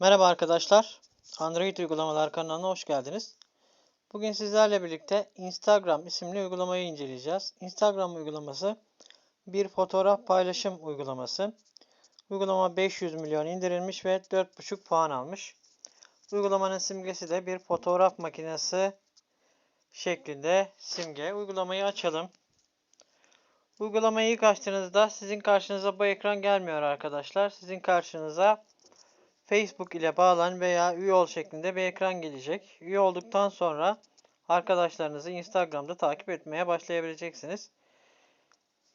Merhaba arkadaşlar. Android uygulamalar kanalına hoş geldiniz. Bugün sizlerle birlikte Instagram isimli uygulamayı inceleyeceğiz. Instagram uygulaması bir fotoğraf paylaşım uygulaması. Uygulama 500 milyon indirilmiş ve 4,5 puan almış. Uygulamanın simgesi de bir fotoğraf makinesi şeklinde simge. Uygulamayı açalım. Uygulamayı ilk açtığınızda sizin karşınıza bu ekran gelmiyor arkadaşlar. Sizin karşınıza Facebook ile bağlan veya üye ol şeklinde bir ekran gelecek. Üye olduktan sonra arkadaşlarınızı Instagram'da takip etmeye başlayabileceksiniz.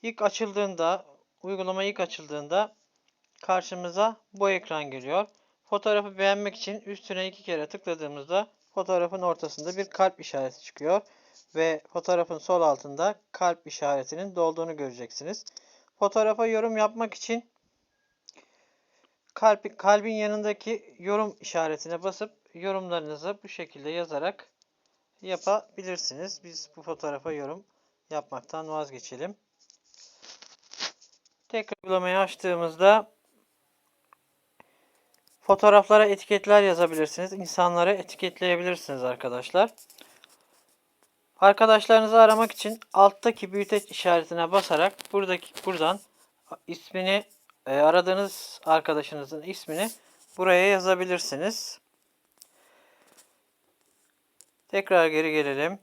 İlk açıldığında, uygulama ilk açıldığında karşımıza bu ekran geliyor. Fotoğrafı beğenmek için üstüne iki kere tıkladığımızda fotoğrafın ortasında bir kalp işareti çıkıyor ve fotoğrafın sol altında kalp işaretinin dolduğunu göreceksiniz. Fotoğrafa yorum yapmak için kalp, kalbin yanındaki yorum işaretine basıp yorumlarınızı bu şekilde yazarak yapabilirsiniz. Biz bu fotoğrafa yorum yapmaktan vazgeçelim. Tekrar uygulamayı açtığımızda fotoğraflara etiketler yazabilirsiniz. İnsanları etiketleyebilirsiniz arkadaşlar. Arkadaşlarınızı aramak için alttaki büyüteç işaretine basarak buradaki buradan ismini e, aradığınız arkadaşınızın ismini buraya yazabilirsiniz. Tekrar geri gelelim.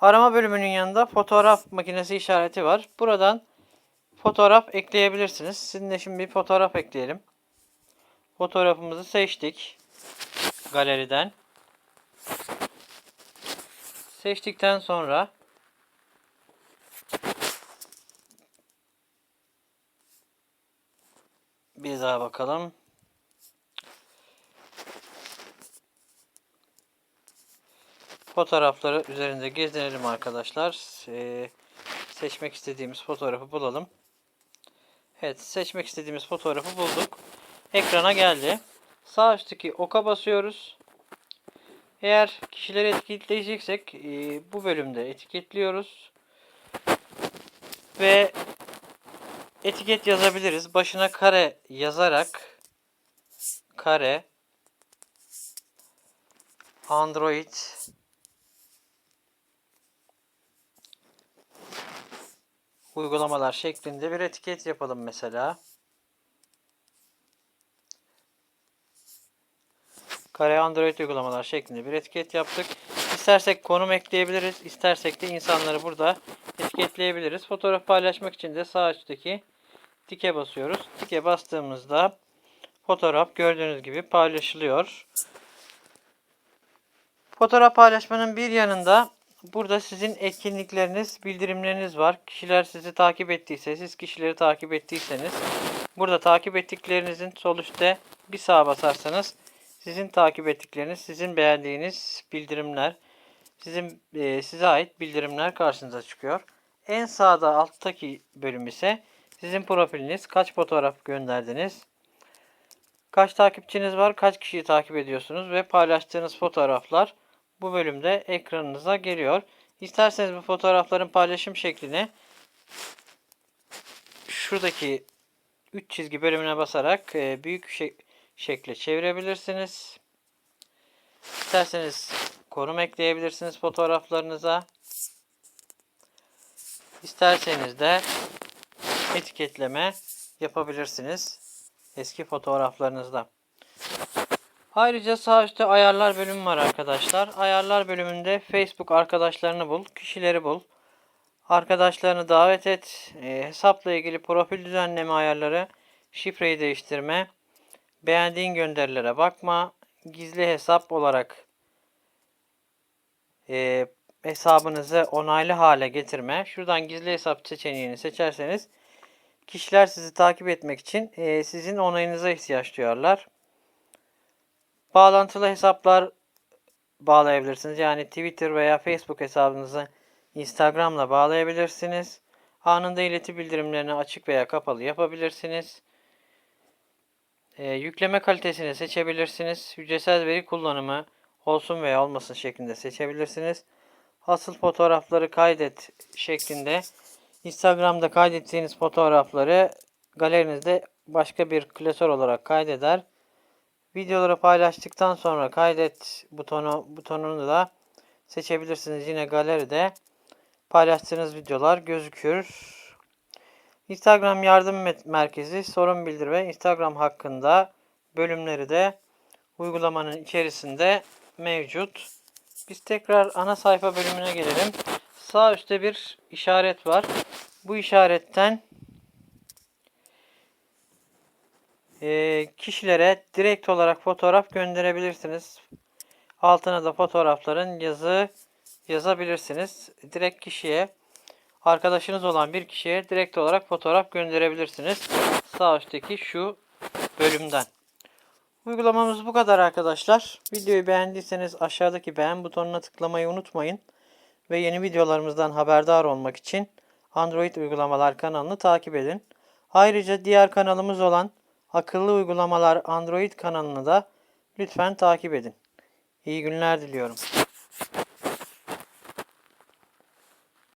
Arama bölümünün yanında fotoğraf makinesi işareti var. Buradan fotoğraf ekleyebilirsiniz. Sizinle şimdi bir fotoğraf ekleyelim. Fotoğrafımızı seçtik. Galeriden. Seçtikten sonra bir daha bakalım. Fotoğrafları üzerinde gezinelim arkadaşlar. Ee, seçmek istediğimiz fotoğrafı bulalım. Evet seçmek istediğimiz fotoğrafı bulduk. Ekrana geldi. Sağ üstteki oka basıyoruz. Eğer kişileri etiketleyeceksek e, bu bölümde etiketliyoruz. Ve etiket yazabiliriz. Başına kare yazarak kare Android uygulamalar şeklinde bir etiket yapalım mesela. Kare Android uygulamalar şeklinde bir etiket yaptık. İstersek konum ekleyebiliriz. istersek de insanları burada etiketleyebiliriz. Fotoğraf paylaşmak için de sağ üstteki tike basıyoruz. Tike bastığımızda fotoğraf gördüğünüz gibi paylaşılıyor. Fotoğraf paylaşmanın bir yanında burada sizin etkinlikleriniz, bildirimleriniz var. Kişiler sizi takip ettiyse, siz kişileri takip ettiyseniz burada takip ettiklerinizin sol üstte bir sağa basarsanız sizin takip ettikleriniz, sizin beğendiğiniz bildirimler, sizin e, size ait bildirimler karşınıza çıkıyor. En sağda alttaki bölüm ise sizin profiliniz, kaç fotoğraf gönderdiniz, kaç takipçiniz var, kaç kişiyi takip ediyorsunuz ve paylaştığınız fotoğraflar bu bölümde ekranınıza geliyor. İsterseniz bu fotoğrafların paylaşım şeklini şuradaki 3 çizgi bölümüne basarak e, büyük şekle çevirebilirsiniz. İsterseniz konum ekleyebilirsiniz fotoğraflarınıza. İsterseniz de etiketleme yapabilirsiniz eski fotoğraflarınızda. Ayrıca sağ üstte ayarlar bölümü var arkadaşlar. Ayarlar bölümünde Facebook arkadaşlarını bul, kişileri bul. Arkadaşlarını davet et, e, hesapla ilgili profil düzenleme ayarları, şifreyi değiştirme, beğendiğin gönderilere bakma, gizli hesap olarak e, hesabınızı onaylı hale getirme. Şuradan gizli hesap seçeneğini seçerseniz kişiler sizi takip etmek için e, sizin onayınıza ihtiyaç duyarlar. Bağlantılı hesaplar bağlayabilirsiniz. Yani Twitter veya Facebook hesabınızı Instagram'la bağlayabilirsiniz. Anında ileti bildirimlerini açık veya kapalı yapabilirsiniz. E, yükleme kalitesini seçebilirsiniz. Hücresel veri kullanımı olsun veya olmasın şeklinde seçebilirsiniz. Asıl fotoğrafları kaydet şeklinde Instagram'da kaydettiğiniz fotoğrafları galerinizde başka bir klasör olarak kaydeder Videoları paylaştıktan sonra kaydet butonu butonunu da seçebilirsiniz. Yine galeride paylaştığınız videolar gözükür. Instagram yardım merkezi sorun bildir ve Instagram hakkında bölümleri de uygulamanın içerisinde mevcut. Biz tekrar ana sayfa bölümüne gelelim. Sağ üstte bir işaret var. Bu işaretten eee, kişilere direkt olarak fotoğraf gönderebilirsiniz. Altına da fotoğrafların yazı yazabilirsiniz. Direkt kişiye arkadaşınız olan bir kişiye direkt olarak fotoğraf gönderebilirsiniz. Sağ üstteki şu bölümden. Uygulamamız bu kadar arkadaşlar. Videoyu beğendiyseniz aşağıdaki beğen butonuna tıklamayı unutmayın. Ve yeni videolarımızdan haberdar olmak için Android Uygulamalar kanalını takip edin. Ayrıca diğer kanalımız olan Akıllı Uygulamalar Android kanalını da lütfen takip edin. İyi günler diliyorum.